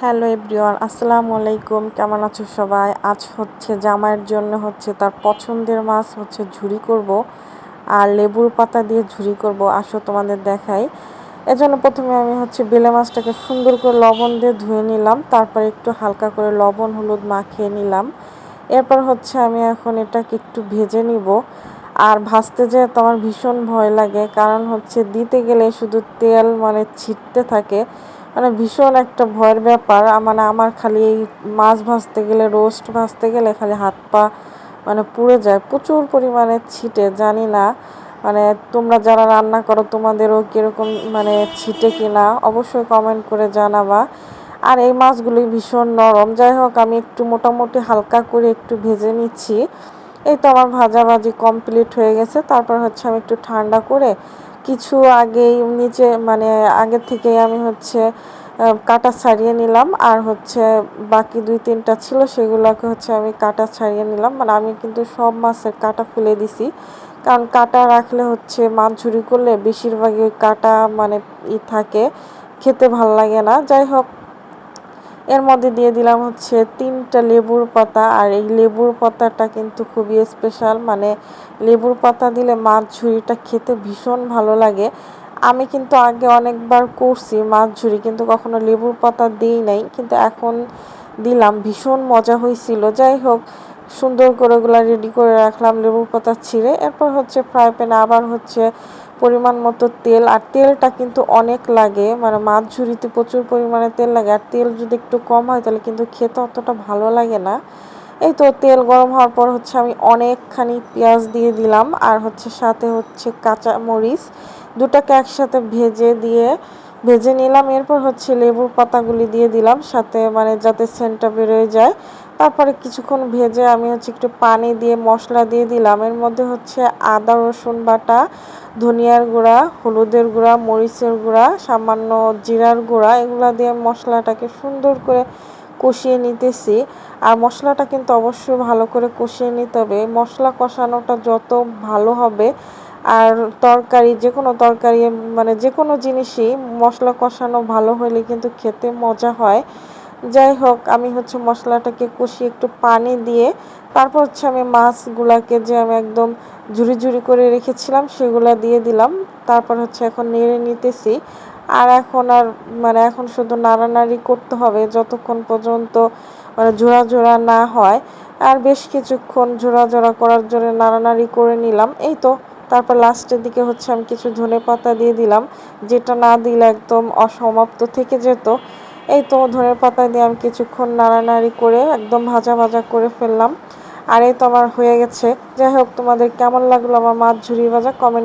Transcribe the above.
Hello everyone, আসসালামু আলাইকুম। কেমন আছো সবাই? আজ হচ্ছে জামাইয়ের জন্য হচ্ছে তার পছন্দের মাছ হচ্ছে ঝুড়ি করব আর লেবুর পাতা দিয়ে ঝুড়ি করব। আসো তোমাদের দেখাই। এজন্য প্রথমে আমি হচ্ছে বেলে মাছটাকে সুন্দর করে লবণ দিয়ে ধুয়ে নিলাম। তারপর একটু হালকা করে লবণ, হলুদ মাখিয়ে নিলাম। এরপর হচ্ছে আমি এখন এটাকে একটু ভেজে নিব। আর ভাজতে যেয়ে তোমার ভীষণ ভয় লাগে, কারণ হচ্ছে দিতে গেলে শুধু তেল মানে ছিটতে থাকে। মানে ভীষণ একটা ভয়ের ব্যাপার। মানে আমার খালি এই মাছ ভাজতে গেলে, রোস্ট ভাজতে গেলে খালি হাত পা মানে পুড়ে যায়। প্রচুর পরিমাণে ছিটে, জানি না। মানে তোমরা যারা রান্না করো, তোমাদেরও কীরকম মানে ছিটে কিনা, অবশ্যই কমেন্ট করে জানাবা। আর এই মাছগুলি ভীষণ নরম। যাই হোক, আমি একটু মোটামুটি হালকা করে একটু ভেজে নিচ্ছি। এই তো আমার ভাজাভাজি কমপ্লিট হয়ে গেছে। তারপর হচ্ছে আমি একটু ঠান্ডা করে কিছু আগেই নিচে মানে আগের থেকেই আমি হচ্ছে কাটা ছাড়িয়ে নিলাম। আর হচ্ছে বাকি দুই, তিনটা ছিল সেগুলোকে হচ্ছে আমি কাটা ছাড়িয়ে নিলাম। মানে আমি কিন্তু সব মাছের কাটা ফুলে দিছি। কারণ কাটা রাখলে হচ্ছে মাছ ঝুরি করলে বেশিরভাগই কাটা মানে ই থাকে, খেতে ভালো লাগে না। যাই হোক এর মধ্যে দিয়ে দিলাম হচ্ছে তিনটা লেবুর পাতা, আর এই লেবুর পাতাটা কিন্তু খুবই স্পেশাল মানে লেবুর পাতা দিলে মাছ ঝুড়িটা খেতে ভীষণ ভালো লাগে। আমি কিন্তু আগে অনেকবার করছি মাছ ঝুড়ি, কিন্তু কখনো লেবুর পাতা দিই নাই, কিন্তু এখন দিলাম, ভীষণ মজা হয়েছিল। যাই হোক, সুন্দর করে ওগুলো রেডি করে রাখলাম লেবুর পাতা ছিঁড়ে। এরপর হচ্ছে ফ্রাই প্যানে আবার হচ্ছে পরিমাণ মতো তেল, আর তেলটা কিন্তু অনেক লাগে। মানে মাছ ঝুড়িতে প্রচুর পরিমাণে তেল লাগে। আর তেল যদি একটু কম হয়, তাহলে কিন্তু খেতে অতটা ভালো লাগে না। এই তো তেল গরম হওয়ার পর হচ্ছে আমি অনেকখানি পেঁয়াজ দিয়ে দিলাম। আর হচ্ছে সাথে হচ্ছে কাঁচা মরিচ দুটাকে একসাথে ভেজে দিয়ে ভেজে নিলাম, এরপর হচ্ছে লেবুর পাতাগুলি দিয়ে দিলাম, সাথে মানে যাতে সেন্টটা বেরোয় যায়। তারপরে কিছুক্ষণ ভেজে আমি হচ্ছে একটু পানি দিয়ে মশলা দিয়ে দিলাম। এর মধ্যে হচ্ছে আদা, রসুন বাটা, ধনিয়ার গুঁড়া, হলুদের গুঁড়া, মরিচের গুঁড়া, সামান্য জিরার গুঁড়া, এগুলো দিয়ে মশলাটাকে সুন্দর করে কষিয়ে নিতেছি। আর মশলাটা কিন্তু অবশ্যই ভালো করে কষিয়ে নিতে হবে। মশলা কষানোটা যত ভালো হবে আর তরকারি যে কোনো তরকারি মানে যে কোনো জিনিসই মশলা কষানো ভালো হলে কিন্তু খেতে মজা হয়। যাই হোক, আমি হচ্ছে মশলাটাকে কষিয়ে একটু পানি দিয়ে, তারপর হচ্ছে আমি মাছগুলাকে যে আমি একদম ঝুড়ি ঝুড়ি করে রেখেছিলাম, সেগুলো দিয়ে দিলাম। তারপর হচ্ছে এখন নেড়ে নিতেছি। আর এখন আর মানে এখন শুধু নাড়ানাড়ি করতে হবে যতক্ষণ পর্যন্ত মানে জোড়া জোড়া না হয়। আর বেশ কিছুক্ষণ জোড়া জোড়া করার জন্য নাড়ানাড়ি করে নিলাম। এই তো তারপর লাস্টের দিকে হচ্ছে আমি কিছু ধনে পাতা দিয়ে দিলাম, যেটা না দিলে একদম অসমাপ্ত থেকে যেত। এই তো ধনে পাতা দিয়ে আমি কিছুক্ষণ নাড়ানাড়ি করে একদম ভাজা ভাজা করে ফেললাম। আর এই তো আমার হয়ে গেছে। যাই হোক, তোমাদের কেমন লাগল আমার মাছ ঝুরি ভাজা কমেন্ট